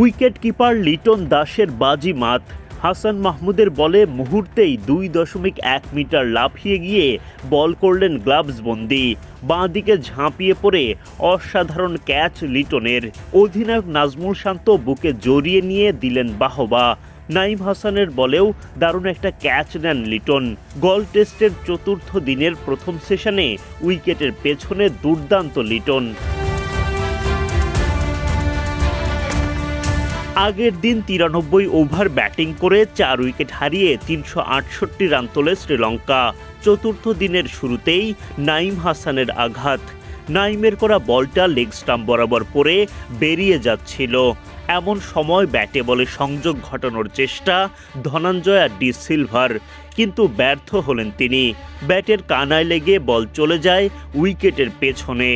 Wicket keeper Liton দাসের বাজি মাত। হাসান মাহমুদের বলে মুহূর্তেই দুই দশমিক এক মিটার লাফিয়ে গিয়ে বল করলেন গ্লাভস বন্দি বাঁ দিকে ঝাঁপিয়ে পড়ে অসাধারণ ক্যাচ লিটনের। অধিনায়ক নাজমুল শান্ত বুকে জড়িয়ে নিয়ে দিলেন বাহবা। নাইম হাসানের বলেও দারুণ একটা ক্যাচ নেন লিটন। গল টেস্টের চতুর্থ দিনের প্রথম সেশনে উইকেটের পেছনে দুর্দান্ত লিটন। আগের দিন তিরানব্বই ওভার ব্যাটিং করে চার উইকেট হারিয়ে তিনশো আটষট্টি রান তোলে শ্রীলঙ্কা। চতুর্থ দিনের শুরুতেই নাইম হাসানের আঘাত। নাইমের করা বলটা লেগ স্টাম্প বরাবর পড়ে বেরিয়ে যাচ্ছিল। এমন সময় ব্যাটে বলে সংযোগ ঘটানোর চেষ্টা ধনঞ্জয় আর ডি সিলভার। কিন্তু ব্যর্থ হলেন তিনি। ব্যাটের কানায় লেগে বল চলে যায় উইকেটের পেছনে।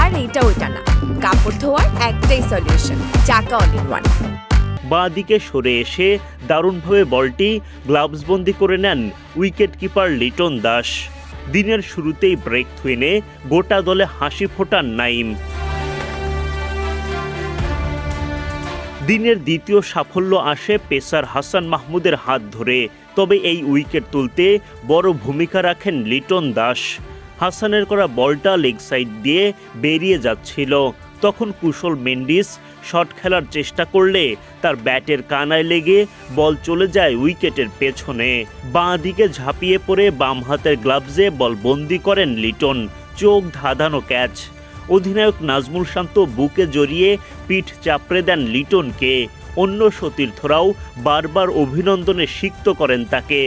আর এটা ওইটা না। কাপড় ধোয়ার একটাই সলিউশন চাকা ওয়ান বাঁ দিকে সরে এসে দারুণভাবে বলটি গ্লাভসবন্দি করে নেন উইকেট কিপার লিটন দাস। দিনের শুরুতেই ব্রেক থুইনে গোটা দলে হাসি ফোটান নাইম। দিনের দ্বিতীয় সাফল্য আসে পেসার হাসান মাহমুদের হাত ধরে, তবে এই উইকেট তুলতে বড় ভূমিকা রাখেন লিটন দাস। হাসানের করা বলটা লেগ সাইড দিয়ে বেরিয়ে যাচ্ছিল। তখন কুশল মেন্ডিস শট খেলার চেষ্টা করলে তার ব্যাটের কানায় লেগে বল চলে যায় উইকেটের পেছনে। বাঁ দিকে ঝাঁপিয়ে পড়ে বাম হাতের গ্লাভসে বল বন্দি করেন লিটন। চোখ ধাঁধানো ক্যাচ। অধিনায়ক নাজমুল শান্ত বুকে জড়িয়ে পিঠ চাপড়ে দেন লিটনকে। অন্য সতীর্থরাও বারবার অভিনন্দনে সিক্ত করেন তাকে।